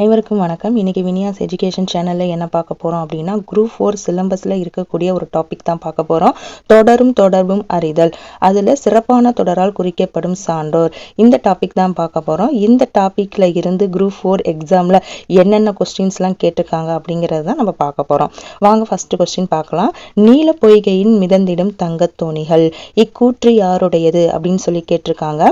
அனைவருக்கும் வணக்கம். இன்னைக்கு வினியாஸ் எஜுகேஷன் சேனலில் என்ன பார்க்க போகிறோம் அப்படின்னா குரூப் ஃபோர் சிலம்பஸில் இருக்கக்கூடிய ஒரு டாபிக் தான் பார்க்க போகிறோம் தொடரும் தொடர்பும் அறிதல். அதில் சிறப்பான தொடரால் குறிக்கப்படும் சான்றோர். இந்த டாபிக் தான் பார்க்க போகிறோம் இந்த டாப்பிக்கில் இருந்து குரூப் ஃபோர் எக்ஸாமில் என்னென்ன கொஸ்டின்ஸ்லாம் கேட்டிருக்காங்க அப்படிங்கிறது தான் நம்ம பார்க்க போகிறோம் வாங்க ஃபர்ஸ்ட் கொஸ்டின் பார்க்கலாம். நீல பொய்கையின் மிதந்திடும் தங்கத் தோணிகள். இக்கூற்று யாருடையது அப்படின்னு சொல்லி கேட்டிருக்காங்க.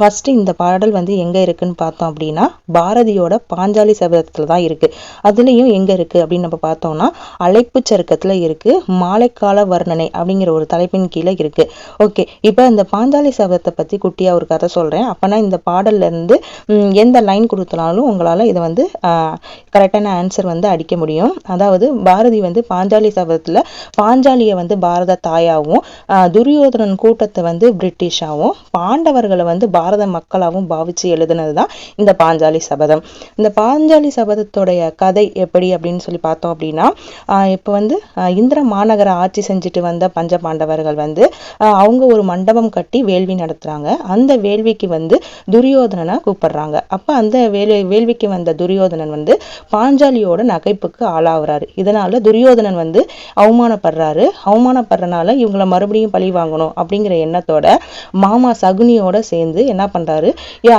ஃபர்ஸ்ட் இந்த பாடல் வந்து எங்கே இருக்குன்னு பார்த்தோம் அப்படின்னா பாரதியோட பாஞ்சாலி சபதத்தில் தான் இருக்கு. அதுலேயும் எங்கே இருக்கு அப்படின்னு நம்ம பார்த்தோம்னா அழைப்பு சருக்கத்தில் இருக்கு மாலைக்கால வர்ணனை அப்படிங்கிற ஒரு தலைப்பின் கீழே இருக்கு. ஓகே இப்போ இந்த பாஞ்சாலி சபதத்தை பற்றி குட்டியாக ஒரு கதை சொல்கிறேன் அப்போனா இந்த பாடல்ல இருந்து எந்த லைன் கொடுத்தாலும் உங்களால் இதை வந்து கரெக்டான ஆன்சர் வந்து அடிக்க முடியும். அதாவது பாரதி வந்து பாஞ்சாலி சபதத்தில் பாஞ்சாலியை வந்து பாரத தாயாகவும் துரியோதனன் கூட்டத்தை வந்து பிரிட்டிஷாவும் பாண்டவர்களை வந்து பாரத மக்களாகவும் பாவிச்சு எழுதுனது தான் இந்த பாஞ்சாலி சபதம். இந்த பாஞ்சாலி சபதத்தோடைய கதை எப்படி அப்படின்னு சொல்லி பார்த்தோம் அப்படின்னா இப்போ வந்து இந்திர மாநகர ஆட்சி செஞ்சுட்டு வந்த பஞ்ச பாண்டவர்கள் வந்து அவங்க ஒரு மண்டபம் கட்டி வேள்வி நடத்துகிறாங்க அந்த வேள்விக்கு வந்து துரியோதனனை கூப்பிடுறாங்க. அப்போ அந்த வேலை வேள்விக்கு வந்த துரியோதனன் வந்து பாஞ்சாலியோட நகைப்புக்கு ஆளாகிறாரு. இதனால் துரியோதனன் வந்து அவமானப்படுறாரு. அவமானப்படுறனால இவங்கள மறுபடியும் பழி வாங்கணும் அப்படிங்கிற எண்ணத்தோட மாமா சகுனியோட சேர்ந்து என்ன பண்ணுறாரு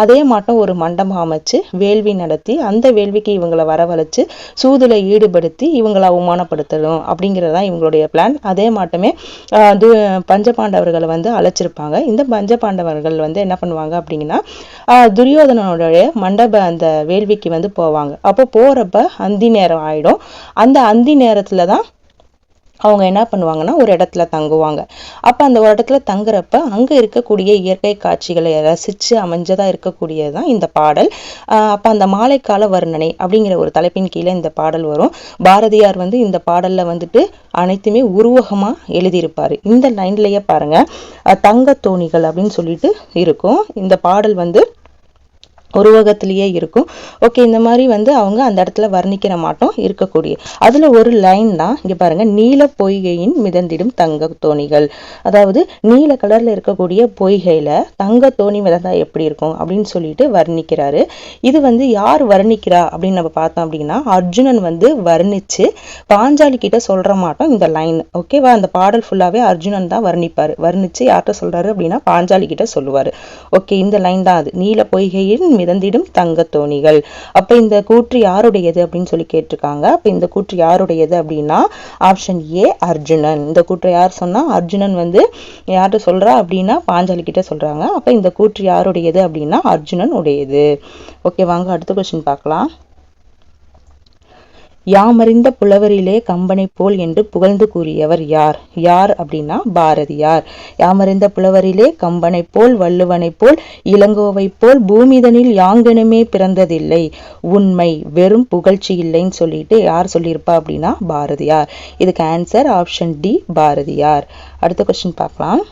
அதே மாட்டம் ஒரு மண்டபம் அமைச்சு வேள்வி நடத்தி அந்த வேள்விக்கு இவங்களை வரவழைச்சு சூதுல ஈடுபடுத்தி இவங்களை அவமானப்படுத்தணும் அப்படிங்கிறது இவங்களுடைய பிளான் அதே மாட்டமே ஆஹ் து பஞ்சபாண்டவர்களை வந்து அழைச்சிருப்பாங்க. இந்த பஞ்சபாண்டவர்கள் வந்து என்ன பண்ணுவாங்க அப்படிங்கன்னா ஆஹ் துரியோதனனுடைய மண்டப அந்த வேள்விக்கு வந்து போவாங்க. அப்போ போறப்ப அந்தி நேரம் ஆயிடும். அந்த அந்தி நேரத்துல தான் அவங்க என்ன பண்ணுவாங்கன்னா ஒரு இடத்துல தங்குவாங்க. அப்போ அந்த ஒரு இடத்துல தங்குறப்ப அங்கே இருக்கக்கூடிய இயற்கை காட்சிகளை ரசித்து அமைஞ்சதாக இருக்கக்கூடியது தான் இந்த பாடல். அப்போ அந்த மாலைக்கால வர்ணனை அப்படிங்கிற ஒரு தலைப்பின் கீழே இந்த பாடல் வரும். பாரதியார் வந்து இந்த பாடலில் வந்துட்டு அனைத்துமே உருவகமாக எழுதியிருப்பார். இந்த லைன்லயே பாருங்கள் தங்க தோணிகள் அப்படின்னு சொல்லிட்டு இருக்கும். இந்த பாடல் வந்து உருவகத்திலேயே இருக்கும். ஓகே இந்த மாதிரி வந்து அவங்க அந்த இடத்துல வர்ணிக்கிற மாட்டோம் இருக்கக்கூடிய. அதில் ஒரு லைன் தான் இங்கே பாருங்க நீல பொய்கையின் மிதந்திடும் தங்க தோணிகள். அதாவது நீல கலரில் இருக்கக்கூடிய பொய்கையில் தங்க தோணி மிதந்தா எப்படி இருக்கும் அப்படின்னு சொல்லிட்டு வர்ணிக்கிறாரு. இது வந்து யார் வர்ணிக்கிறா அப்படின்னு நம்ம பார்த்தோம் அப்படின்னா அர்ஜுனன் வந்து வர்ணிச்சு பாஞ்சாலி கிட்ட சொல்கிற மாட்டோம் இந்த லைன் ஓகேவா அந்த பாடல் ஃபுல்லாகவே அர்ஜுனன் தான் வர்ணிப்பார். வர்ணிச்சு யார்கிட்ட சொல்கிறாரு அப்படின்னா பாஞ்சாலி கிட்ட சொல்லுவார். ஓகே இந்த லைன் தான் அது. நீல பொய்கையின் மிதந்திடும் தங்க தோணிகள். அப்போ இந்த கூற்று யாருடையது அப்படின்னு சொல்லி கேட்டிருக்காங்க. அப்போ இந்த கூற்று யாருடையது அப்படின்னா ஆப்ஷன் ஏ அர்ஜுனன். இந்த கூற்று யார் சொன்னா அர்ஜுனன் வந்து யார்கிட்ட சொல்றா அப்படின்னா பாஞ்சாலி கிட்ட சொல்றாங்க. அப்போ இந்த கூற்று யாருடையது அப்படின்னா அர்ஜுனன் உடையது ஓகே வாங்க அடுத்த கொஸ்டின் பார்க்கலாம். யாமறிந்த புலவரிலே கம்பனை போல் என்று புகழ்ந்து கூறியவர் யார்? யார் அப்படின்னா பாரதியார். யாமறிந்த புலவரிலே கம்பனை போல் வள்ளுவனை போல் இளங்கோவை போல் பூமிதனில் யாங்கெனுமே பிறந்ததில்லை. உண்மை வெறும் புகழ்ச்சி இல்லைன்னு சொல்லிட்டு யார் சொல்லியிருப்பா அப்படின்னா பாரதியார். இதுக்கு ஆன்சர் ஆப்ஷன் டி பாரதியார். அடுத்த கொஸ்டின் பார்க்கலாம்.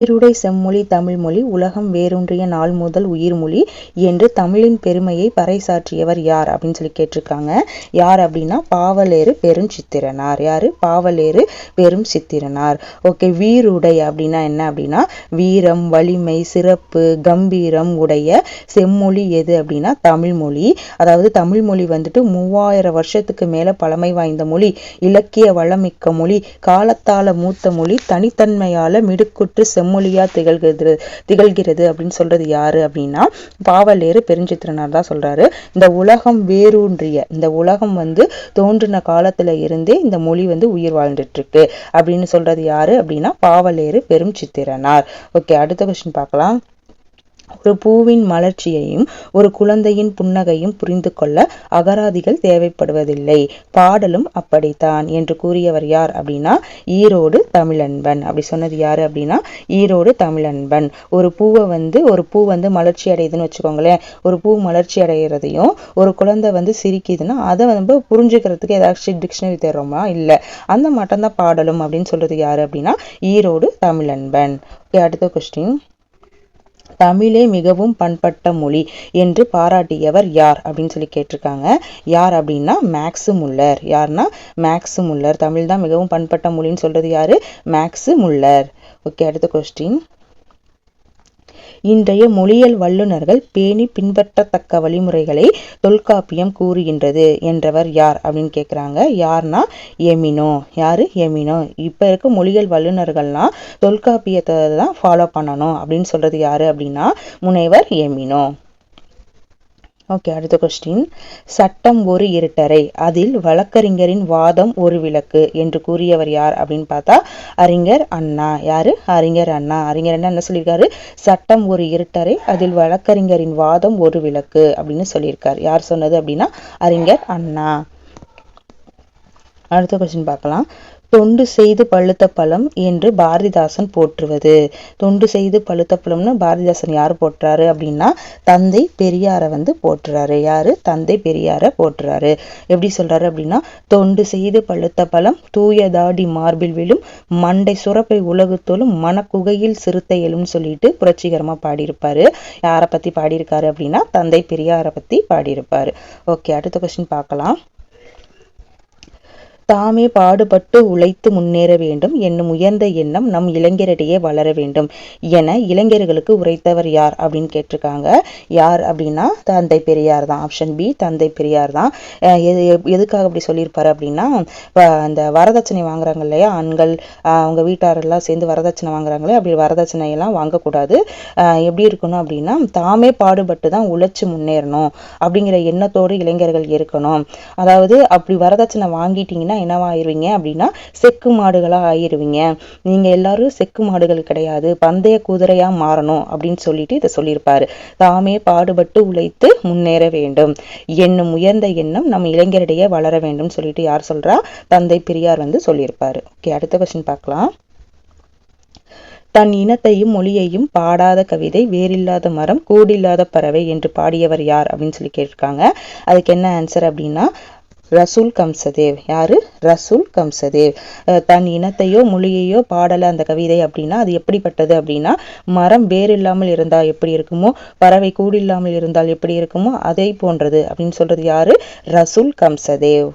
உயிருடை செம்மொழி தமிழ்மொழி உலகம் வேரூன்றிய நாள் முதல் உயிர்மொழி என்று தமிழின் பெருமையை பறைசாற்றியவர் யார் அப்படின்னு சொல்லி கேட்டிருக்காங்க. யார் அப்படின்னா பாவலேறு பெரும் சித்திரனார் யாரு? பாவலேறு பெரும் சித்திரனார் ஓகே வீருடை அப்படின்னா என்ன அப்படின்னா வீரம் வலிமை சிறப்பு கம்பீரம் உடைய செம்மொழி எது அப்படின்னா தமிழ்மொழி அதாவது தமிழ்மொழி வந்துட்டு மூவாயிரம் வருஷத்துக்கு மேல பழமை வாய்ந்த மொழி இலக்கிய வளமிக்க மொழி காலத்தால மூத்த மொழி தனித்தன்மையால மிடுக்குற்று செம்மொழியாக திகழ்கிறது திகழ்கிறது அப்படின்னு சொல்றது யாரு அப்படின்னா பாவலேறு பெருஞ்சித்திரனார் தான் சொல்றாரு. இந்த உலகம் வேரூன்றிய இந்த உலகம் வந்து தோன்றின காலத்துல இருந்தே இந்த மொழி வந்து உயிர் வாழ்ந்துட்டு இருக்கு அப்படின்னு சொல்றது யாரு அப்படின்னா பாவலேறு பெரும் சித்திரனார் ஓகே அடுத்த கொஸ்டின் பார்க்கலாம். ஒரு பூவின் மலர்ச்சியையும் ஒரு குழந்தையின் புன்னகையும் புரிந்து கொள்ள அகராதிகள் தேவைப்படுவதில்லை. பாடலும் அப்படித்தான். என்று கூறியவர் யார் அப்படின்னா ஈரோடு தமிழன்பன். அப்படி சொன்னது யாரு அப்படின்னா ஈரோடு தமிழன்பன். ஒரு பூவை வந்து ஒரு பூ வந்து மலர்ச்சி அடையுதுன்னு வச்சுக்கோங்களேன். ஒரு பூ மலர்ச்சி அடைகிறதையும் ஒரு குழந்தை வந்து சிரிக்குதுன்னா அதை வந்து புரிஞ்சுக்கிறதுக்கு ஏதாச்சும் டிக்ஷனரி தேடுறோமா இல்லை. அந்த மட்டும்தான் பாடலும் அப்படின்னு சொல்றது யார் அப்படின்னா ஈரோடு தமிழன்பன். ஓகே அடுத்த கொஸ்டின் தமிழே மிகவும் பண்பட்ட மொழி என்று பாராட்டியவர் யார் அப்படின்னு சொல்லி கேட்டிருக்காங்க. யார் அப்படின்னா மேக்ஸு முல்லர் யார்னா மேக்ஸு முல்லர் தமிழ் தான் மிகவும் பண்பட்ட மொழின்னு சொல்றது யாரு? மேக்ஸு முல்லர் ஓகே அடுத்த கொஸ்டின் இன்றைய மொழியியல் வல்லுநர்கள் பேணி பின்பற்றத்தக்க வழிமுறைகளை தொல்காப்பியம் கூறுகின்றது. என்றவர் யார் அப்படின்னு கேட்குறாங்க யார்னா எமினோ. யாரு? எமினோ. இப்போ இருக்க மொழியியல் வல்லுநர்கள்லாம் தொல்காப்பியத்தை தான் ஃபாலோ பண்ணணும் அப்படின்னு சொல்றது யாரு அப்படின்னா முனைவர் எமினோ. ஓகே அடுத்த கொஸ்டின் சட்டம் ஒரு இருட்டறை. அதில் வழக்கறிஞரின் வாதம் ஒரு விளக்கு என்று கூறியவர் யார் அப்படின்னு பார்த்தா அறிஞர் அண்ணா. யாரு? அறிஞர் அண்ணா. அறிஞர் அண்ணா என்ன சொல்லியிருக்காரு? சட்டம் ஒரு இருட்டறை அதில் வழக்கறிஞரின் வாதம் ஒரு விளக்கு அப்படின்னு சொல்லியிருக்காரு. யார் சொன்னது அப்படின்னா அறிஞர் அண்ணா. அடுத்த கொஸ்டின் பார்க்கலாம். தொண்டு செய்து பழுத்த பழம் என்று பாரதிதாசன் போற்றுவது. தொண்டு செய்து பழுத்த பழம்னு பாரதிதாசன் யார் போற்றாரு அப்படின்னா தந்தை பெரியாரை வந்து போற்றுறாரு யாரு? தந்தை பெரியாரை போற்றுறாரு எப்படி சொல்றாரு அப்படின்னா தொண்டு செய்து பழுத்த பழம் தூயதாடி மார்பில் விழும் மண்டை சுரப்பை உலகுத்தோலும் மனக்குகையில் சிறுத்தை எழும்னு சொல்லிட்டு புரட்சிகரமா பாடியிருப்பாரு. யாரை பத்தி பாடியிருக்காரு அப்படின்னா தந்தை பெரியாரை பத்தி பாடியிருப்பாரு. ஓகே அடுத்த கொஸ்டின் பார்க்கலாம். தாமே பாடுபட்டு உழைத்து முன்னேற வேண்டும். என்னும் உயர்ந்த எண்ணம் நம் இளைஞரிடையே வளர வேண்டும் என இளைஞர்களுக்கு உரைத்தவர் யார் அப்படின்னு கேட்டிருக்காங்க. யார் அப்படின்னா தந்தை பெரியார் தான். ஆப்ஷன் பி தந்தை பெரியார் தான். எது எதுக்காக அப்படி சொல்லியிருப்பார் அப்படின்னா வ- அந்த வரதட்சணை வாங்குறாங்க இல்லையா? ஆண்கள் அவங்க வீட்டாரெல்லாம் சேர்ந்து வரதட்சணை வாங்குறாங்களே அப்படி வரதட்சணை எல்லாம் வாங்கக்கூடாது. எப்படி இருக்கணும் அப்படின்னா தாமே பாடுபட்டு தான் உழைச்சி முன்னேறணும் அப்படிங்கிற எண்ணத்தோடு இளைஞர்கள் இருக்கணும். அதாவது அப்படி வரதட்சணை வாங்கிட்டீங்கன்னா என்னவாயிருவீங்க அப்படின்னா செக்கு மாடுகளாக ஆயிடுவீங்க நீங்கள் எல்லாரும் செக்கு மாடுகள் கிடையாது. பந்தய குதிரையாக மாறணும் அப்படின்னு சொல்லிட்டு இதை சொல்லியிருப்பார். தாமே பாடுபட்டு உழைத்து முன்னேற வேண்டும். என்னும் உயர்ந்த எண்ணம் நம்ம இளைஞரிடையே வளர வேண்டும் சொல்லிட்டு யார் சொல்கிறா தந்தை பெரியார் வந்து சொல்லியிருப்பார். ஓகே அடுத்த கொஸ்டின் பார்க்கலாம். தன் இனத்தையும் மொழியையும் பாடாத கவிதை வேறில்லாத மரம் கூடில்லாத பறவை என்று பாடியவர் யார் அப்படின்னு சொல்லி கேட்டிருக்காங்க. அதுக்கு என்ன ஆன்சர் அப்படின்னா ரசூல் கம்சதேவ். யாரு? ரசூல் கம்சதேவ். அஹ் தன் இனத்தையோ மொழியையோ பாடல அந்த கவிதை அப்படின்னா அது எப்படிப்பட்டது அப்படின்னா மரம் வேர் இல்லாமல் இருந்தால் எப்படி இருக்குமோ பறவை கூடு இல்லாமல் இருந்தால் எப்படி இருக்குமோ அதை போன்றது அப்படின்னு சொல்றது யாரு? ரசூல் கம்சதேவ்.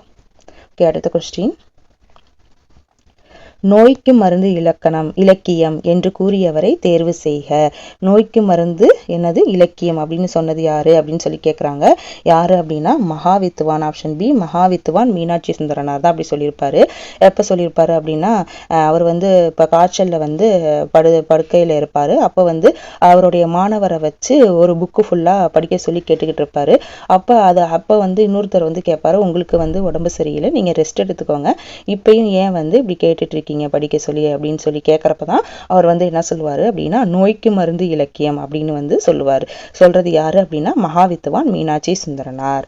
ஓகே அடுத்த கொஸ்டின் நோய்க்கு மருந்து இலக்கணம் இலக்கியம் என்று கூறியவரை தேர்வு செய்க. நோய்க்கு மருந்து என்னது? இலக்கியம் அப்படின்னு சொன்னது யாரு அப்படின்னு சொல்லி கேட்குறாங்க யாரு அப்படின்னா மகாவித்துவான் ஆப்ஷன் பி மகாவித்துவான் மீனாட்சி சுந்தரனார் தான் அப்படி சொல்லியிருப்பாரு. எப்போ சொல்லியிருப்பாரு அப்படின்னா அவர் வந்து இப்போ காய்ச்சலில் வந்து படு படுக்கையில் இருப்பார். அப்போ வந்து அவருடைய மாணவரை வச்சு ஒரு புக்கு ஃபுல்லாக படிக்க சொல்லி கேட்டுக்கிட்டு இருப்பாரு. அப்போ அதை அப்போ வந்து இன்னொருத்தர் வந்து கேட்பாரு உங்களுக்கு வந்து உடம்பு சரியில்லை நீங்கள் ரெஸ்ட் எடுத்துக்கோங்க. இப்பயும் ஏன் வந்து இப்படி கேட்டுட்டு இருக்கீங்க படிக்க சொல்லி அப்படின்னு சொல்லி கேட்குறப்ப தான் அவர் வந்து என்ன சொல்லுவாரு அப்படின்னா நோய்க்கு மருந்து இலக்கியம் அப்படின்னு வந்து சொல்லுவார். சொல்றது யாரு அப்படின்னா மகாவித்துவான் மீனாட்சி சுந்தரனார்.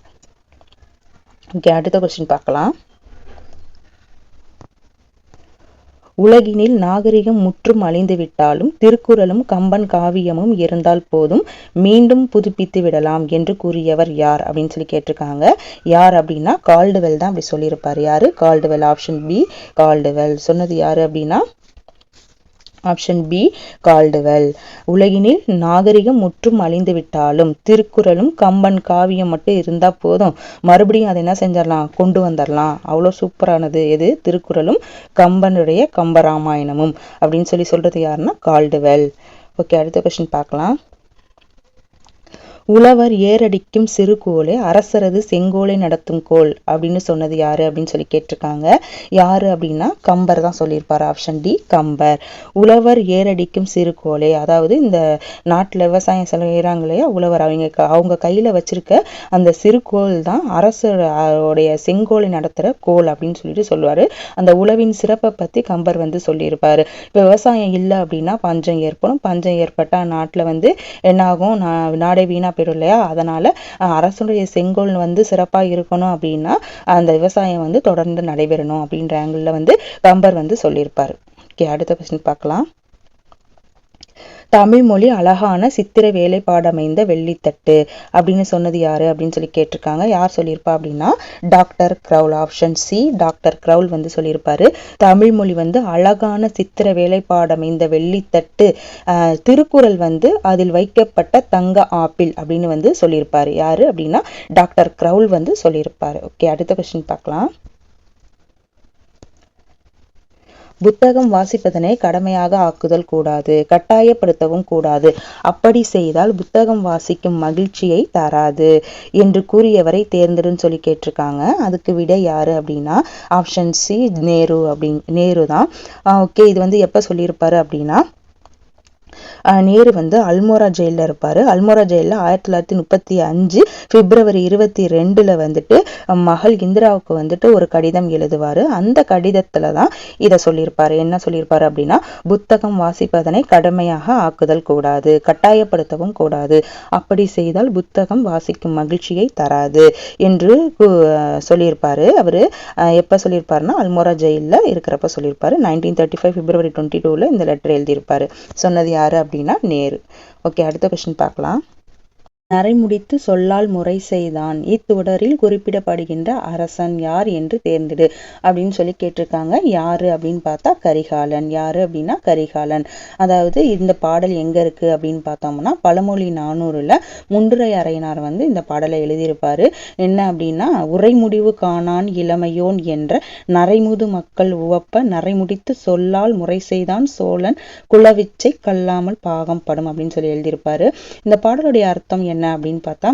ஓகே அடுத்த கொஸ்டின் பார்க்கலாம். உலகினில் நாகரிகம் முற்றும் அழிந்து விட்டாலும் திருக்குறளும் கம்பன் காவியமும் இருந்தால் போதும் மீண்டும் புதுப்பித்து விடலாம் என்று கூறியவர் யார் அப்படின்னு சொல்லி கேட்டிருக்காங்க. யார் அப்படின்னா கால்டுவெல் தான் அப்படி சொல்லியிருப்பார். யாரு? Caldwell option B. கால்டுவெல். சொன்னது யாரு அப்படின்னா ஆப்ஷன் பி கால்டுவெல் உலகினில் நாகரிகம் முற்றும் அழிந்து விட்டாலும் திருக்குறளும் கம்பன் காவியம் மட்டும் இருந்தால் போதும். மறுபடியும் அதை என்ன செஞ்சிடலாம்? கொண்டு வந்துடலாம். அவ்வளோ சூப்பரானது. எது? திருக்குறளும் கம்பனுடைய கம்பராமாயணமும் அப்படின்னு சொல்லி சொல்கிறது யாருன்னா கால்டுவெல் ஓகே அடுத்த கொஸ்டின் பார்க்கலாம். உழவர் ஏரடிக்கும் சிறுகோளே அரசரது செங்கோலை நடத்தும் கோல் அப்படின்னு சொன்னது யாரு அப்படின்னு சொல்லி கேட்டிருக்காங்க. யாரு அப்படின்னா கம்பர் தான் சொல்லியிருப்பார் ஆப்ஷன் டி கம்பர். உழவர் ஏரடிக்கும் சிறு கோலே அதாவது இந்த நாட்டில் விவசாயம் செய்கிறாங்க இல்லையா உழவர் அவங்க க- அவங்க கையில் வச்சிருக்க அந்த சிறு கோல் தான் அரசருடைய செங்கோலை நடத்துகிற கோல் அப்படின்னு சொல்லிட்டு சொல்லுவார். அந்த உழவின் சிறப்பை பற்றி கம்பர் வந்து சொல்லியிருப்பார். இப்போ விவசாயம் இல்லை அப்படின்னா பஞ்சம் ஏற்படும். பஞ்சம் ஏற்பட்டால் நாட்டில் வந்து என்னாகும்? நாடே வீணாக நாடே போயிடும் இல்லையா? அதனால அரசுடைய செங்கோல் வந்து சிறப்பா இருக்கணும் அப்படின்னா அந்த விவசாயம் வந்து தொடர்ந்து நடைபெறணும் அப்படின்ற ஆங்கிளில் வந்து கம்பர் வந்து சொல்லியிருப்பாரு. ஓகே அடுத்த கொஸ்டின் பார்க்கலாம். தமிழ் மொழி அழகான சித்திர வேலைப்பாடமைந்த வெள்ளித்தட்டு அப்படின்னு சொன்னது யார் அப்படின்னு சொல்லி கேட்டிருக்காங்க. யார் சொல்லியிருப்பா அப்படின்னா doctor Graul option C. Doctor Graul வந்து சொல்லியிருப்பாரு. தமிழ் மொழி வந்து அழகான சித்திர வேலைப்பாடமைந்த வெள்ளித்தட்டு திருக்குறள் வந்து அதில் வைக்கப்பட்ட தங்க ஆப்பிள் அப்படின்னு வந்து சொல்லியிருப்பாரு. யாரு அப்படின்னா டாக்டர் க்ரௌல் வந்து சொல்லியிருப்பாரு. ஓகே அடுத்த கொஸ்டின் பார்க்கலாம். புத்தகம் வாசிப்பதனை கடமையாக ஆக்குதல் கூடாது கட்டாயப்படுத்தவும் கூடாது. அப்படி செய்தால் புத்தகம் வாசிக்கும் மகிழ்ச்சியை தராது என்று கூறியவரை தேர்ந்தெடுன்னு சொல்லி கேட்டிருக்காங்க. அதுக்கு விட யாரு அப்படின்னா ஆப்ஷன் சி நேரு அப்படின் நேரு தான் ஓகே இது வந்து எப்போ சொல்லியிருப்பாரு அப்படின்னா நேரு வந்து அல்மோரா ஜெயிலில் இருப்பார். அல்மோரா ஜெயிலில் ஆயிரத்தி தொள்ளாயிரத்தி முப்பத்தி அஞ்சு பிப்ரவரி இருபத்தி ரெண்டில் வந்துட்டு மகள் இந்திராவுக்கு வந்துட்டு ஒரு கடிதம் எழுதுவார். அந்த கடிதத்தில் தான் இதை சொல்லியிருப்பார். என்ன சொல்லியிருப்பார் அப்படின்னா புத்தகம் வாசிப்பதனை கடமையாக ஆக்குதல் கூடாது கட்டாயப்படுத்தவும் கூடாது. அப்படி செய்தால் புத்தகம் வாசிக்கும் மகிழ்ச்சியை தராது என்று சொல்லியிருப்பாரு. அவர் எப்போ சொல்லியிருப்பாருன்னா அல்மோரா ஜெயிலில் இருக்கிறப்ப சொல்லியிருப்பார். Nineteen thirty five February twenty டூவில் இந்த லெட்டர் எழுதியிருப்பார். சொன்னது யார்? அப்படின்னா நேரு. ஓகே அடுத்த கொஷின் பார்க்கலாம். நரைமுடித்து சொல்லால் முறை செய்தான். இத்தொடரில் குறிப்பிடப்படுகின்ற அரசன் யார் என்று தேர்ந்தெடு. அப்படின்னு சொல்லி கேட்டிருக்காங்க. யாரு அப்படின்னு பார்த்தா கரிகாலன். யாரு அப்படின்னா கரிகாலன். அதாவது இந்த பாடல் எங்க இருக்கு அப்படின்னு பார்த்தோம்னா பழமொழி நானூறுல முன்றுரை அறையினார் வந்து இந்த பாடலை எழுதியிருப்பாரு. என்ன அப்படின்னா உரைமுடிவு காணான் இளமையோன் என்ற நரைமுது மக்கள் உவப்ப நரைமுடித்து சொல்லால் முறை செய்தான் சோழன் குலவிச்சை கல்லாமல் பாகம் படும் அப்படின்னு சொல்லி எழுதியிருப்பாரு. இந்த பாடலுடைய அர்த்தம் என்ன அப்படின்னு பார்த்தா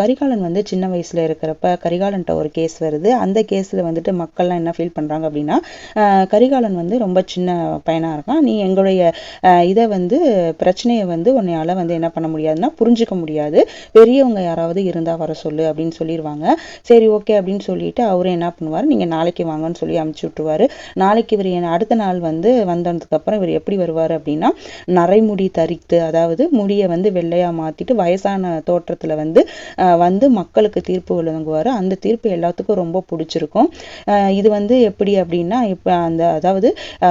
கரிகாலன் வந்து சின்ன வயசுல இருக்கிறப்ப கரிகாலன்ட்ட ஒரு கேஸ் வருது. அந்த கேஸில் வந்துட்டு மக்கள்லாம் என்ன ஃபீல் பண்றாங்க அப்படின்னா கரிகாலன் வந்து ரொம்ப சின்ன பையனாக இருக்கான். நீ எங்களுடைய இதை வந்து பிரச்சனையை வந்து உன்னையால வந்து என்ன பண்ண முடியாதுன்னா புரிஞ்சுக்க முடியாது. பெரியவங்க யாராவது இருந்தால் வர சொல்லு அப்படின்னு சொல்லிடுவாங்க சரி ஓகே அப்படின்னு சொல்லிட்டு அவரும் என்ன பண்ணுவார்? நீங்கள் நாளைக்கு வாங்கன்னு சொல்லி அமுச்சு விட்டுருவாரு. நாளைக்கு இவர் அடுத்த நாள் வந்து வந்ததுக்கப்புறம் இவர் எப்படி வருவார் அப்படின்னா நரைமுடி தரித்து அதாவது முடியை வந்து வெள்ளையாக மாற்றிட்டு வயசான தோற்றத்துல வந்து வந்து மக்களுக்கு தீர்ப்பு வழங்குவார். அந்த தீர்ப்பு எல்லாத்துக்கும் ரொம்ப பிடிச்சிருக்கும். இது வந்து எப்படி அப்படின்னா இப்போ அந்த அதாவது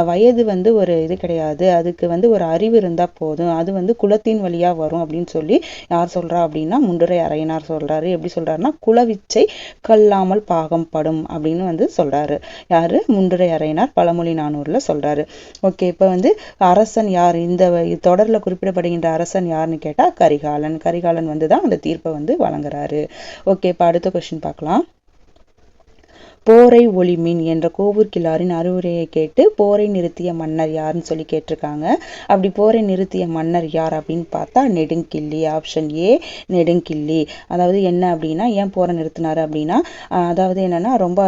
வயது வந்து ஒரு இது கிடையாது. அதுக்கு வந்து ஒரு அறிவு இருந்தா போதும். அது வந்து குலத்தின் வழியா வரும் அப்படின்னு சொல்லி யார் சொல்றா அப்படின்னா முண்டுரை அறையினார் சொல்றாரு. எப்படி சொல்றாருன்னா குலவிச்சை கல்லாமல் பாகம் படும் அப்படின்னு வந்து சொல்றாரு. யாரு? முண்டுரை அறையினார் பழமொழி நானூரில் சொல்றாரு. ஓகே இப்ப வந்து அரசன் யார்? இந்த தொடர்ல குறிப்பிடப்படுகின்ற அரசன் யாருன்னு கேட்டா கரிகாலன். கரிகாலன் வந்து தான் அந்த தீர்ப்பை வந்து வழங்குறாரு. ஓகே இப்போ அடுத்த கொஸ்டின் பார்க்கலாம். போரை ஒளிமின் என்ற கோவூர் கிழாரின் அறிவுரையை கேட்டு போரை நிறுத்திய மன்னர் யாருன்னு சொல்லி கேட்டிருக்காங்க. அப்படி போரை நிறுத்திய மன்னர் யார் அப்படின்னு பார்த்தா நெடுங்கிள்ளி ஆப்ஷன் ஏ நெடுங்கிள்ளி. அதாவது என்ன அப்படின்னா ஏன் போரை நிறுத்தினார் அப்படின்னா அதாவது என்னன்னா ரொம்ப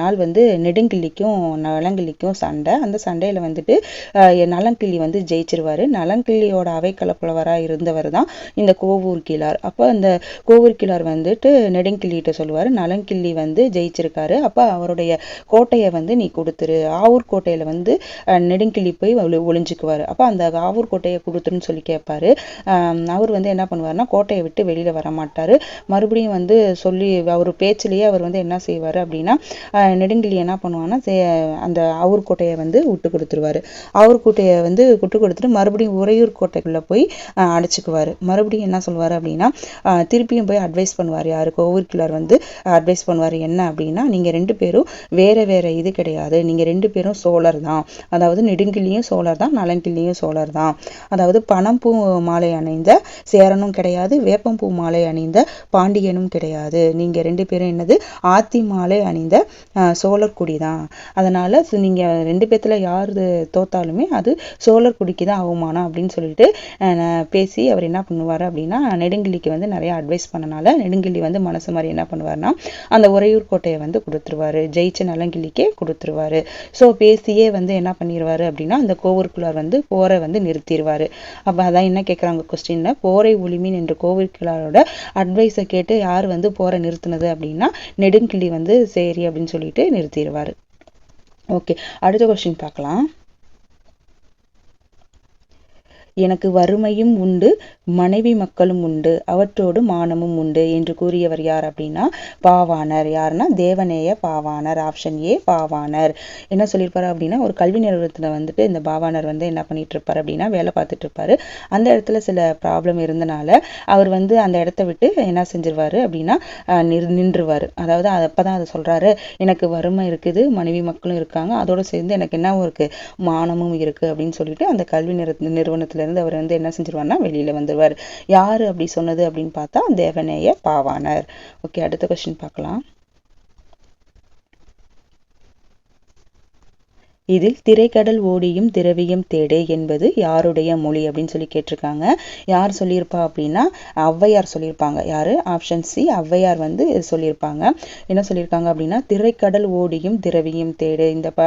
நாள் வந்து நெடுங்கிள்ளிக்கும் நலங்கிள்ளிக்கும் சண்டை. அந்த சண்டையில் வந்துட்டு நலங்கிள்ளி வந்து ஜெயிச்சிருவாரு. நலங்கிள்ளியோட அவைக்களப்புலவராக இருந்தவர் தான் இந்த கோவூர் கிழார். அப்போ அந்த கோவூர் கிழார் வந்துட்டு நெடுங்கிள்ளிகிட்ட சொல்லுவார். நலங்கிள்ளி வந்து ஜெயிச்சிருக்காரு. அப்போ அவருடைய கோட்டையை வந்து நீ கொடுத்துரு. ஆவூர் கோட்டையில் வந்து நெடுங்கிளி போய் ஒளிஞ்சுக்குவாரு. அப்போ அந்த ஆவூர் கோட்டையை கொடுத்துருன்னு சொல்லி கேட்பாரு அவர் வந்து என்ன பண்ணுவாருன்னா கோட்டையை விட்டு வெளியில் வர மாட்டார் மறுபடியும் வந்து சொல்லி அவர் பேச்சிலேயே அவர் வந்து என்ன செய்வார் அப்படின்னா நெடுங்கிளி என்ன பண்ணுவாங்கன்னா அந்த ஆவூர் கோட்டையை வந்து விட்டு கொடுத்துருவாரு. ஆவூர் கோட்டையை வந்து விட்டு கொடுத்துட்டு மறுபடியும் உறையூர் கோட்டைக்குள்ளே போய் அடைச்சிக்குவார். மறுபடியும் என்ன சொல்வார் அப்படின்னா திருப்பியும் போய் அட்வைஸ் பண்ணுவார் யாருக்கு கோவூர் கிளர் வந்து அட்வைஸ் பண்ணுவார் என்ன அப்படின்னா நீங்கள் ரெண்டு ரெண்டு பேரும் வேற வேற இது கிடையாது. நீங்க ரெண்டு பேரும் சோழர் தான். அதாவது நெடுங்கிள்ளியும் சோழர் தான் நலங்கிள்ளியும் சோழர் தான். அதாவது பணம்பூ மாலை அணிந்த சேரனும் கிடையாது வேப்பம்பூ மாலை அணிந்த பாண்டியனும் கிடையாது. நீங்க ரெண்டு பேரும் என்னது? ஆத்தி மாலை அணிந்த சோழர் குடி தான். அதனால நீங்க ரெண்டு பேத்துல யாரு தோத்தாலுமே அது சோழர் குடிக்கு தான் அவமானம் அப்படின்னு சொல்லிட்டு பேசி அவர் என்ன பண்ணுவார் அப்படின்னா நெடுங்கிள்ளிக்கு வந்து நிறைய அட்வைஸ் பண்ணனால நெடுங்கிள்ளி வந்து மனசு மாதிரி என்ன பண்ணுவார்னா அந்த உறையூர் கோட்டையை வந்து கொடுத்துருவாரு. ஜெயிச்ச நலங்கிளிக்கே கொடுத்துருவாரு. ஸோ பேசியே வந்து என்ன பண்ணிடுவாரு அப்படின்னா அந்த கோவிற்குள்ளார் வந்து போரை வந்து நிறுத்திடுவாரு அப்போ அதான் என்ன கேட்குறாங்க கொஸ்டின்ல போரை ஒளிமீன் என்ற கோவிற்குள்ளாரோட அட்வைஸை கேட்டு யார் வந்து போரை நிறுத்தினது அப்படின்னா நெடுங்கிள்ளி வந்து சரி அப்படின்னு சொல்லிட்டு நிறுத்திடுவாரு ஓகே அடுத்த கொஸ்டின் பார்க்கலாம். எனக்கு வறுமையும் உண்டு மனைவி மக்களும் உண்டு அவற்றோடு மானமும் உண்டு என்று கூறியவர் யார் அப்படின்னா பாவாணர். யாருன்னா? Devaneya Pavanar option A Pavanar. என்ன சொல்லியிருப்பாரு அப்படின்னா ஒரு கல்வி நிறுவனத்தில் வந்துட்டு இந்த பாவாணர் வந்து என்ன பண்ணிட்டு இருப்பாரு அப்படின்னா வேலை பார்த்துட்டு இருப்பாரு அந்த இடத்துல சில ப்ராப்ளம் இருந்தனால அவர் வந்து அந்த இடத்த விட்டு என்ன செஞ்சிருவாரு அப்படின்னா நின்றுவார். அதாவது அப்பதான் அதை சொல்றாரு எனக்கு வறுமை இருக்குது மனைவி மக்களும் இருக்காங்க அதோட சேர்ந்து எனக்கு என்னவும் இருக்கு? மானமும் இருக்கு அப்படின்னு சொல்லிட்டு அந்த கல்வி நிறுவனத்துல இருந்து அவர் வந்து என்ன செஞ்சிருவாருன்னா வெளியில வந்துடுவார் யாரு அப்படி சொன்னது அப்படின்னு பார்த்தா தேவநேய பாவாணர். ஓகே அடுத்த கொஸ்டின் பார்க்கலாம். இதில் திரைக்கடல் ஓடியும் திரவியம் தேடு என்பது யாருடைய மொழி அப்படின்னு சொல்லி கேட்டிருக்காங்க. யார் சொல்லியிருப்பா அப்படின்னா ஔவையார் சொல்லியிருப்பாங்க. யார்? ஆப்ஷன் சி ஔவையார் வந்து சொல்லியிருப்பாங்க. என்ன சொல்லியிருக்காங்க அப்படின்னா திரைக்கடல் ஓடியும் திரவியம் தேடு. இந்த ப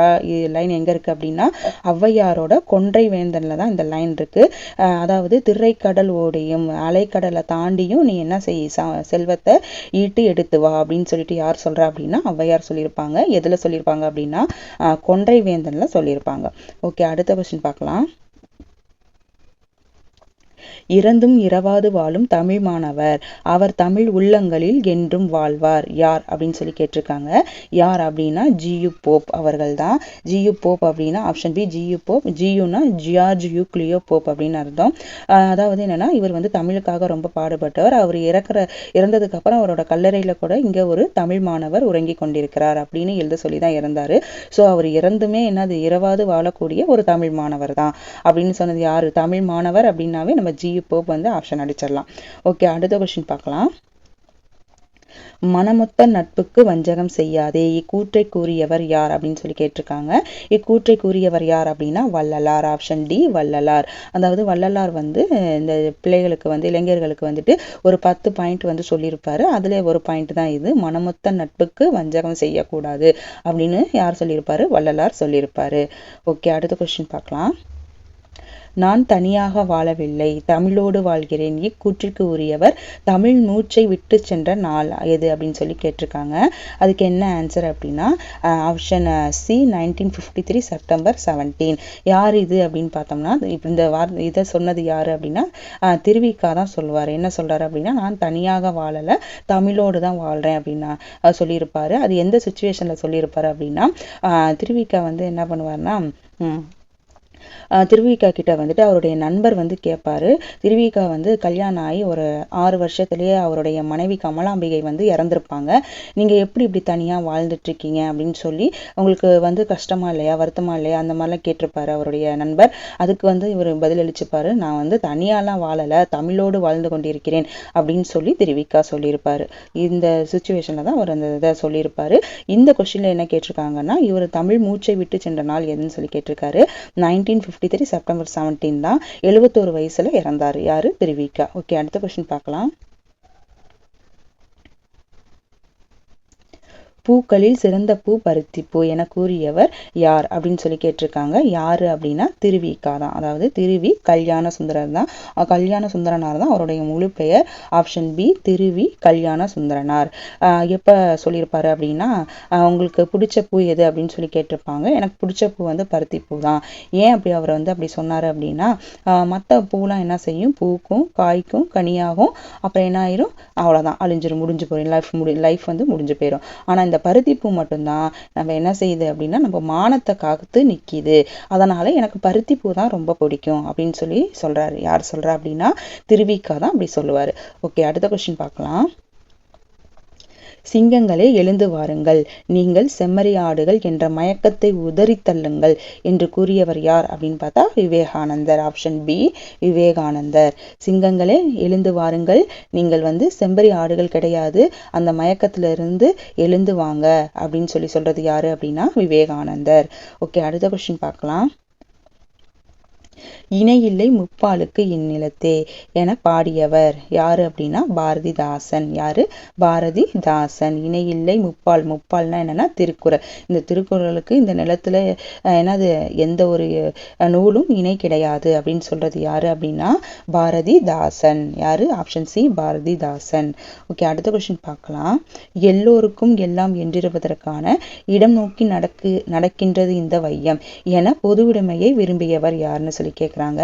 லைன் எங்கே இருக்குது அப்படின்னா ஔவையாரோட கொன்றை வேந்தனில் தான் இந்த லைன் இருக்குது அதாவது திரைக்கடல் ஓடியும் அலைக்கடலை தாண்டியும் நீ என்ன செய் ச- செல்வத்தை ஈட்டு எடுத்து வா அப்படின்னு சொல்லிட்டு யார் சொல்கிறா அப்படின்னா ஔவையார் சொல்லியிருப்பாங்க. எதில் சொல்லியிருப்பாங்க அப்படின்னா கொன்றை வேந்தன் வேந்தன்ல சொல்லியிருப்பாங்க ஓகே அடுத்த கொஸ்டின் பார்க்கலாம். இறந்தும் இரவாது வாழும் தமிழ் மாணவர். அவர் தமிழ் உள்ளங்களில் என்றும் வாழ்வார். யார்? அப்படின்னு சொல்லி கேட்டிருக்காங்க. யார் அப்படின்னா ஜியு போப் அவர்கள் தான் ஜியு போப் அப்படின்னா ஆப்ஷன் பி ஜியு போப். ஜியுனா ஜியார்ஜ் யூக்ளியோ போப் அப்படின்னு அர்த்தம். அதாவது என்னன்னா இவர் வந்து தமிழுக்காக ரொம்ப பாடுபட்டவர். அவர் இறக்குற இறந்ததுக்கு அப்புறம் அவரோட கல்லறையில கூட இங்க ஒரு தமிழ் மாணவர் உறங்கி கொண்டிருக்கிறார் அப்படின்னு எழுத சொல்லி தான் இறந்தாரு. ஸோ அவர் இறந்துமே என்னது? இரவாது வாழக்கூடிய ஒரு தமிழ் மாணவர் தான் அப்படின்னு சொன்னது யார்? தமிழ் மாணவர் அப்படின்னாவே நம்ம ஜி போப் வந்து ஆப்ஷன் அடிச்சிடலாம். ஓகே அடுத்த கொஸ்டின் பார்க்கலாம். மனமொத்த நட்புக்கு வஞ்சகம் செய்யாதே. இக்கூற்றை கூறியவர் யார் அப்படின்னு சொல்லி கேட்டிருக்காங்க. இக்கூற்றை கூறியவர் யார் அப்படின்னா வள்ளலார் ஆப்ஷன் டி வள்ளலார். அதாவது வள்ளலார் வந்து இந்த பிள்ளைகளுக்கு வந்து இளைஞர்களுக்கு வந்துட்டு ஒரு பத்து பாயிண்ட் வந்து சொல்லியிருப்பாரு. அதுல ஒரு பாயிண்ட் தான் இது. மனமொத்த நட்புக்கு வஞ்சகம் செய்யக்கூடாது அப்படின்னு யார் சொல்லியிருப்பாரு? வள்ளலார் சொல்லியிருப்பாரு. ஓகே அடுத்த கொஸ்டின் பார்க்கலாம். நான் தனியாக வாழவில்லை. தமிழோடு வாழ்கிறேன். இக்கூற்றிற்கு உரியவர் தமிழ் மூச்சை விட்டு சென்ற நாள் எது அப்படின்னு சொல்லி கேட்டிருக்காங்க. அதுக்கு என்ன ஆன்சர் அப்படின்னா option C nineteen fifty three September seventeen யார் இது அப்படின்னு பார்த்தோம்னா இந்த வார் இதை சொன்னது யார் அப்படின்னா திருவிக்கா தான் சொல்லுவார். என்ன சொல்கிறார் அப்படின்னா நான் தனியாக வாழலை தமிழோடு தான் வாழ்கிறேன் அப்படின்னா சொல்லியிருப்பார். அது எந்த சுச்சுவேஷனில் சொல்லியிருப்பார் அப்படின்னா திருவிக்கா வந்து என்ன பண்ணுவாருன்னா திருவிகா கிட்ட வந்துட்டு அவருடைய நண்பர் வந்து கேட்பாரு திருவிகா வந்து கல்யாணம் ஆகி ஒரு ஆறு வருஷத்துலயே அவருடைய மனைவி கமலாம்பிகை வந்து இறந்திருப்பாங்க. நீங்க எப்படி இப்படி தனியா வாழ்ந்துட்டு இருக்கீங்க அப்படின்னு சொல்லி உங்களுக்கு வந்து கஷ்டமா இல்லையா வருத்தமா இல்லையா? அந்த மாதிரிலாம் கேட்டிருப்பாரு அவருடைய நண்பர். அதுக்கு வந்து இவர் பதிலளிச்சுப்பாரு நான் வந்து தனியாலாம் வாழலை தமிழோடு வாழ்ந்து கொண்டிருக்கிறேன் அப்படின்னு சொல்லி திருவிகா சொல்லியிருப்பாரு. இந்த சுச்சுவேஷன்ல தான் அவர் அந்த இதை சொல்லியிருப்பாரு. இந்த கொஸ்டின்ல என்ன கேட்டிருக்காங்கன்னா இவர் தமிழ் மூச்சை விட்டு சென்ற நாள் எதுன்னு சொல்லி கேட்டிருக்காரு. Nineteen fifty three September seventeen தான் எழுபத்தோரு வயசுல இறந்தார். யாரு? திருவிக்கா ஓகே அடுத்த கொஸ்டின் பார்க்கலாம். பூக்களில் சிறந்த பூ பருத்தி பூ என கூறியவர் யார் அப்படின்னு சொல்லி கேட்டிருக்காங்க. யார் அப்படின்னா திருவிக்கா தான் அதாவது திருவி கல்யாண சுந்தரர் தான். கல்யாண சுந்தரனார் தான் அவருடைய முழு பெயர். ஆப்ஷன் பி திருவி கல்யாண சுந்தரனார். எப்போ சொல்லியிருப்பாரு அப்படின்னா உங்களுக்கு பிடிச்ச பூ எது அப்படின்னு சொல்லி கேட்டிருப்பாங்க. எனக்கு பிடிச்ச பூ வந்து பருத்தி பூ தான். ஏன் அப்படி அவர் வந்து அப்படி சொன்னார் அப்படின்னா மற்ற பூலாம் என்ன செய்யும்? பூக்கும் காய்க்கும் கனியாகும். அப்புறம் என்ன ஆயிரும்? அவ்வளோதான் அழிஞ்சிரும் முடிஞ்சு போயிடும் லைஃப் முடி லைஃப் வந்து முடிஞ்சு போயிடும் ஆனால் இந்த பருத்திப்பூ மட்டும்தான். நம்ம என்ன செய்யுது அப்படின்னா நம்ம மானத்தை காத்து நிற்கிது அதனால எனக்கு பருத்திப்பூ தான் ரொம்ப பிடிக்கும் அப்படின்னு சொல்லி சொல்றாரு. யார் சொல்கிறா அப்படின்னா திருவிக்கா தான் அப்படி சொல்லுவாரு. ஓகே அடுத்த கொஸ்டின் பார்க்கலாம். சிங்கங்களே எழுந்து வாருங்கள். நீங்கள் செம்மறி ஆடுகள் என்ற மயக்கத்தை உதறி தள்ளுங்கள் என்று கூறியவர் யார் அப்படின்னு பார்த்தா விவேகானந்தர். ஆப்ஷன் பி விவேகானந்தர். சிங்கங்களே எழுந்து வாருங்கள். நீங்கள் வந்து செம்மறி ஆடுகள் கிடையாது. அந்த மயக்கத்திலிருந்து எழுந்து வாங்க அப்படின்னு சொல்லி சொல்றது யாரு அப்படின்னா விவேகானந்தர். ஓகே அடுத்த கொஸ்டின் பார்க்கலாம். இணையில்லை முப்பாலுக்கு இந்நிலத்தே என பாடியவர். யாரு அப்படின்னா பாரதிதாசன். யாரு? பாரதிதாசன். இணையில்லை முப்பால். முப்பால்னா என்னன்னா திருக்குறள். இந்த திருக்குறளுக்கு இந்த நிலத்துல என்னது எந்த ஒரு நூலும் இணை கிடையாது அப்படின்னு சொல்றது யாரு அப்படின்னா பாரதிதாசன். யாரு? Option C Bharathidasan. ஓகே அடுத்த கொஸ்டின் பார்க்கலாம். எல்லோருக்கும் எல்லாம் என்றிருப்பதற்கான இடம் நோக்கி நடக்கு நடக்கின்றது இந்த வையம் என பொதுவுடைமையை விரும்பியவர் யாருன்னு சொல்லி கேக்குறாங்க.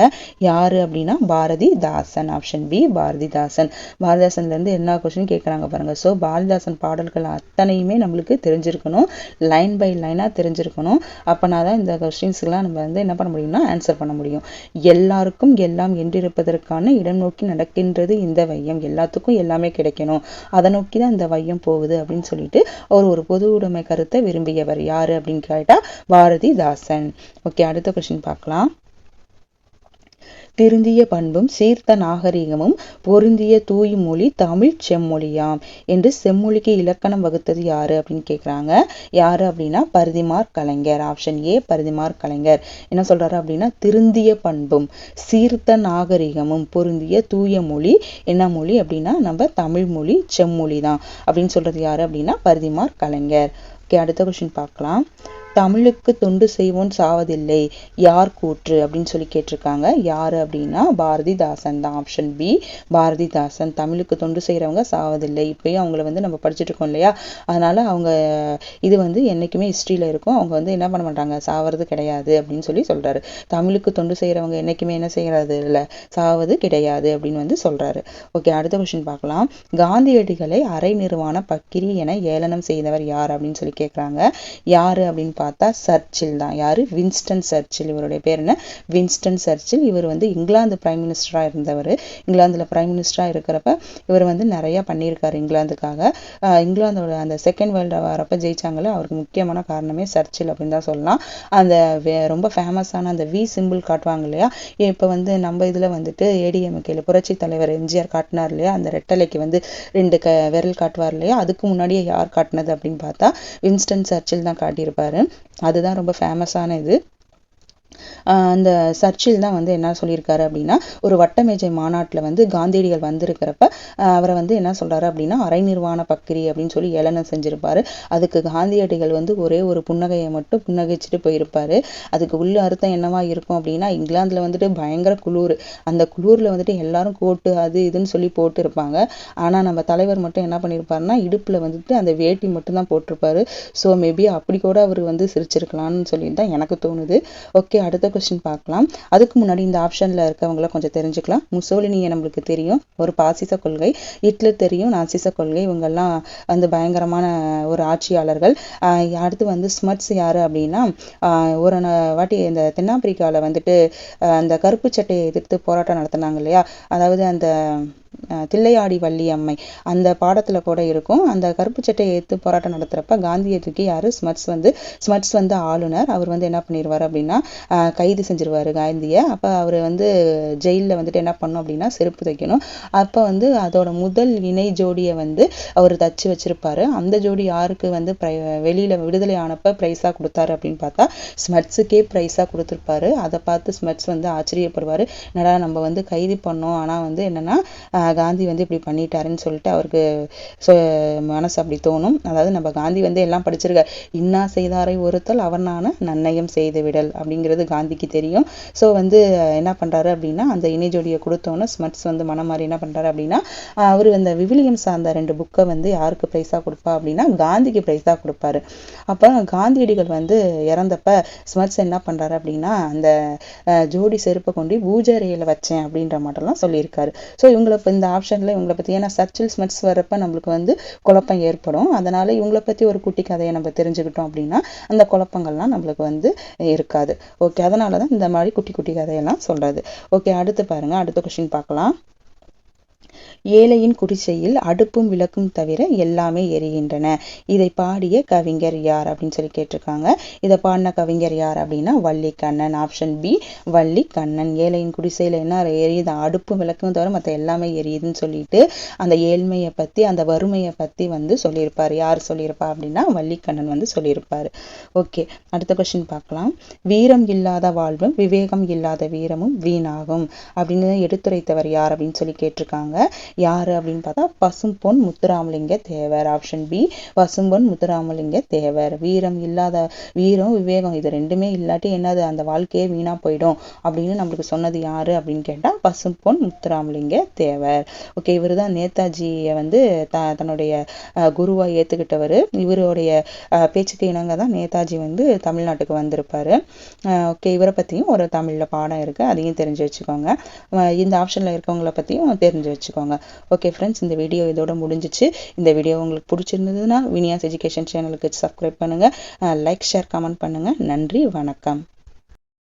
யாரு அப்படின்னா பாரதிதாசன் ஆப்ஷன் பி பாரதிதாசன் பாரதிதாசன்ல இருந்து என்ன கொஸ்டின் கேட்குறாங்க பாருங்க. ஸோ பாரதிதாசன் பாடல்கள் அத்தனையுமே நம்மளுக்கு தெரிஞ்சிருக்கணும். லைன் பை லைனா தெரிஞ்சிருக்கணும். அப்போனா தான் இந்த கொஸ்டின்ஸ்க்கெலாம் நம்ம வந்து என்ன பண்ண முடியும்னா ஆன்சர் பண்ண முடியும். எல்லாருக்கும் எல்லாம் என்றிருப்பதற்கான இடம் நோக்கி நடக்கின்றது இந்த வையம். எல்லாத்துக்கும் எல்லாமே கிடைக்கணும். அதை நோக்கி தான் இந்த வையம் போகுது அப்படின்னு சொல்லிட்டு அவர் ஒரு பொது உடைமை கருத்தை விரும்பியவர். யார் அப்படின்னு கேட்டால் பாரதிதாசன் ஓகே அடுத்த கொஸ்டின் பார்க்கலாம். திருந்திய பண்பும் சீர்த்த நாகரிகமும் பொருந்திய தூய்மொழி தமிழ் செம்மொழியாம் என்று செம்மொழிக்கு இலக்கணம் வகுத்தது யாரு அப்படின்னு கேட்குறாங்க யாரு அப்படின்னா பருதிமார் கலைஞர் ஆப்ஷன் ஏ பருதிமார் கலைஞர். என்ன சொல்றாரு அப்படின்னா திருந்திய பண்பும் சீர்த்த நாகரிகமும் பொருந்திய தூய மொழி என்ன மொழி அப்படின்னா நம்ம தமிழ் மொழி செம்மொழி தான் அப்படின்னு சொல்றது யாரு அப்படின்னா பருதிமார் கலைஞர். ஓகே அடுத்த கொஸ்டின் பார்க்கலாம். தமிழுக்கு தொண்டு செய்வோன் சாவதில்லை. யார் கூற்று? அப்படின்னு சொல்லி கேட்டிருக்காங்க. யார் அப்படின்னா பாரதிதாசன் தான். Option B Bharathidasan. தமிழுக்கு தொண்டு செய்கிறவங்க சாவதில்லை. இப்பயும் அவங்கள வந்து நம்ம படிச்சுட்டு இருக்கோம் இல்லையா? அதனால் அவங்க இது வந்து என்றைக்குமே ஹிஸ்ட்ரியில் இருக்கும். அவங்க வந்து என்ன பண்ண மாட்டாங்க? சாவது கிடையாது அப்படின்னு சொல்லி சொல்கிறாரு தமிழுக்கு தொண்டு செய்கிறவங்க என்றைக்குமே என்ன செய்கிறது இல்லை. சாவது கிடையாது அப்படின்னு வந்து சொல்கிறாரு ஓகே அடுத்த கொஷின் பார்க்கலாம். காந்தியடிகளை அரை நிறுவன பக்கிரி என ஏளனம் செய்தவர் யார் அப்படின்னு சொல்லி கேட்குறாங்க யார் அப்படின்னு பார்த்தா சர்ச்சில் தான். யார்? Winston Churchill. இவருடைய பேர் என்ன? Winston Churchill. இவர் வந்து இங்கிலாந்து பிரைம் மினிஸ்டராக இருந்தவர். இங்கிலாந்தில் பிரைம் மினிஸ்டராக இருக்கிறப்ப இவர் வந்து நிறையா பண்ணியிருக்காரு இங்கிலாந்துக்காக. இங்கிலாந்தோட அந்த செகண்ட் வேர்ல்டு வரப்போ ஜெயிச்சாங்களே அவருக்கு முக்கியமான காரணமே சர்ச்சில் அப்படின்னு தான் சொல்லலாம். அந்த வே- ரொம்ப ஃபேமஸான அந்த வி சிம்பிள் காட்டுவாங்க இல்லையா? இப்போ வந்து நம்ம இதில் வந்துட்டு ஏடிஎம்கேல புரட்சி தலைவர் எம்ஜிஆர் காட்டினார் இல்லையா? அந்த ரெட்டலைக்கு வந்து ரெண்டு க விரல் காட்டுவார் இல்லையா? அதுக்கு முன்னாடியே யார் காட்டினது அப்படின்னு பார்த்தா வின்ஸ்டன் சர்ச்சில் தான் காட்டியிருப்பாரு. அதுதான் ரொம்ப ஃபேமஸான இது. அந்த சர்ச்சில் தான் வந்து என்ன சொல்லியிருக்காரு அப்படின்னா ஒரு வட்டமேஜை மாநாட்டுல வந்து காந்தியடிகள் வந்திருக்கிறப்ப அவரை வந்து என்ன சொல்றாரு அப்படின்னா அரை நிர்வாண பக்கிரி அப்படின்னு சொல்லி ஏளனம் செஞ்சிருப்பாரு. அதுக்கு காந்தியடிகள் வந்து ஒரே ஒரு புன்னகையை மட்டும் புன்னகைச்சிட்டு போயிருப்பாரு. அதுக்கு உள்ள அர்த்தம் என்னவா இருக்கும் அப்படின்னா இங்கிலாந்துல வந்துட்டு பயங்கர குளிர். அந்த குளிர்ல வந்துட்டு எல்லாரும் கோட்டு அது இதுன்னு சொல்லி போட்டு இருப்பாங்க ஆனா நம்ம தலைவர் மட்டும் என்ன பண்ணியிருப்பாருன்னா இடுப்புல வந்துட்டு அந்த வேட்டி மட்டும் தான் போட்டிருப்பாரு. ஸோ மேபி அப்படி கூட அவர் வந்து சிரிச்சிருக்கலாம்னு சொல்லி தான் எனக்கு தோணுது. ஓகே அடுத்த கொஸ்டின் பார்க்கலாம். அதுக்கு முன்னாடி இந்த ஆப்ஷனில் இருக்கவங்கள கொஞ்சம் தெரிஞ்சுக்கலாம். முசோலினியை நம்மளுக்கு தெரியும். ஒரு பாசிச கொள்கை ஹிட்லர் தெரியும் நாசிச கொள்கை இவங்கெல்லாம் வந்து பயங்கரமான ஒரு ஆட்சியாளர்கள். அடுத்து வந்து ஸ்மட்ஸ் யார் அப்படின்னா ஒரு வாட்டி இந்த தென்னாப்பிரிக்காவில் வந்துட்டு அந்த கருப்பு சட்டையை எதிர்த்து போராட்டம் நடத்தினாங்க இல்லையா? அதாவது அந்த தில்லையாடி வள்ளி அம்மை. அந்த பாடத்தில் கூட இருக்கும். அந்த கருப்பு சட்டையை எடுத்து போராட்டம் நடத்துகிறப்ப காந்தியை தூக்கி யாரு? ஸ்மட்ஸ் வந்து ஸ்மட்ஸ் வந்து ஆளுநர் அவர் வந்து என்ன பண்ணிடுவார் அப்படின்னா கைது செஞ்சிருவாரு காந்தியை. அப்போ அவர் வந்து ஜெயிலில் வந்துட்டு என்ன பண்ணும் அப்படின்னா செருப்பு தைக்கணும். அப்போ வந்து அதோட முதல் இணை ஜோடியை வந்து அவர் தச்சு வச்சிருப்பாரு. அந்த ஜோடி யாருக்கு வந்து ப்ரை வெளியில் விடுதலை ஆனப்ப ப்ரைஸாக கொடுத்தாரு அப்படின்னு பார்த்தா ஸ்மட்ஸுக்கே ப்ரைஸாக கொடுத்துருப்பாரு. அதை பார்த்து ஸ்மட்ஸ் வந்து ஆச்சரியப்படுவார். என்னடா நம்ம வந்து கைது பண்ணோம். ஆனால் வந்து என்னன்னா காந்தி வந்து இப்படி பண்ணிட்டாருன்னு சொல்லிட்டு அவருக்கு சொ- மனசு அப்படி தோணும். அதாவது நம்ம காந்தி வந்து எல்லாம் படிச்சிருக்க இன்னா செய்தாரை ஒருத்தல் அவனான நன்னயம் செய்து விடல் அப்படிங்கிறது காந்திக்கு தெரியும். ஸோ வந்து என்ன பண்ணுறாரு அப்படின்னா அந்த இணை ஜோடியை கொடுத்தோன்னே ஸ்மட்ஸ் வந்து மனம் மாதிரி என்ன பண்ணுறாரு அப்படின்னா அவர் அந்த விவிலியம் சார்ந்த ரெண்டு புக்கை வந்து யாருக்கு ப்ரைஸாக கொடுப்பா அப்படின்னா காந்திக்கு ப்ரைஸாக கொடுப்பாரு. அப்போ காந்தியடிகள் வந்து இறந்தப்ப ஸ்மட்ஸ் என்ன பண்ணுறாரு அப்படின்னா அந்த ஜோடி செருப்பை கொண்டு பூஜை வச்சேன் அப்படின்ற மாட்டெல்லாம் சொல்லியிருக்காரு. ஸோ இவங்களை இந்த ஆப்ஷன்ல இவங்களை பத்தி ஏன்னா சர்ச்சில் ஸ்மெட்ஸ் வரப்ப நம்மளுக்கு வந்து குழப்பம் ஏற்படும். அதனால இவங்களை பத்தி ஒரு குட்டி கதையை நம்ம தெரிஞ்சுக்கிட்டோம் அப்படின்னா அந்த குழப்பங்கள்லாம் நம்மளுக்கு வந்து இருக்காது. ஓகே அதனால தான் இந்த மாதிரி குட்டி குட்டி கதையெல்லாம் சொல்றது. ஓகே அடுத்து பாருங்க. அடுத்த கொஸ்டின் பார்க்கலாம். ஏழையின் குடிசையில் அடுப்பும் விளக்கும் தவிர எல்லாமே எரிகின்றன. இதை பாடிய கவிஞர் யார் அப்படின்னு சொல்லி கேட்டிருக்காங்க. இதை பாடின கவிஞர் யார் அப்படின்னா வள்ளிக்கண்ணன். Option B Vallikannan. ஏழையின் குடிசையில் என்ன எரியுது? அடுப்பும் விளக்கும் தவிர மற்ற எல்லாமே எரியுதுன்னு சொல்லிட்டு அந்த ஏழ்மையை பற்றி அந்த வறுமையை பற்றி வந்து சொல்லியிருப்பார். யார் சொல்லியிருப்பா அப்படின்னா வள்ளிக்கண்ணன் வந்து சொல்லியிருப்பார். ஓகே அடுத்த கொஸ்டின் பார்க்கலாம். வீரம் இல்லாத வாழ்வும் விவேகம் இல்லாத வீரமும் வீணாகும் அப்படின்னு எடுத்துரைத்தவர் யார் அப்படின்னு சொல்லி கேட்டிருக்காங்க. யாரு அப்படின்னு பார்த்தா பசும்பொன் முத்துராமலிங்க தேவர். Option B Pasumpon Muthuramalinga Thevar. வீரம் இல்லாத வீரம் விவேகம் இது ரெண்டுமே இல்லாட்டி என்னது அந்த வாழ்க்கையே வீணா போயிடும் அப்படின்னு நம்மளுக்கு சொன்னது யாரு அப்படின்னு கேட்டால் பசும்பொன் முத்துராமலிங்க தேவர். ஓகே இவர் தான் நேதாஜியை வந்து த தன்னுடைய குருவாக குருவா இவருடைய பேச்சுக்கு இணங்க தான் நேதாஜி வந்து தமிழ்நாட்டுக்கு வந்திருப்பார். ஓகே இவரை பற்றியும் ஒரு தமிழில் பாடம் இருக்குது அதையும் தெரிஞ்சு வச்சுக்கோங்க. இந்த ஆப்ஷனில் இருக்கவங்கள பற்றியும் தெரிஞ்சு வச்சுக்கோங்க. ஓகே ஃப்ரெண்ட்ஸ் இந்த வீடியோ இதோட முடிஞ்சிச்சு. இந்த வீடியோ உங்களுக்கு பிடிச்சிருந்ததுன்னா வினியாஸ் எஜுகேஷன் சேனலுக்கு சப்ஸ்கிரைப் பண்ணுங்க. லைக் ஷேர் கமெண்ட் பண்ணுங்க. நன்றி வணக்கம்.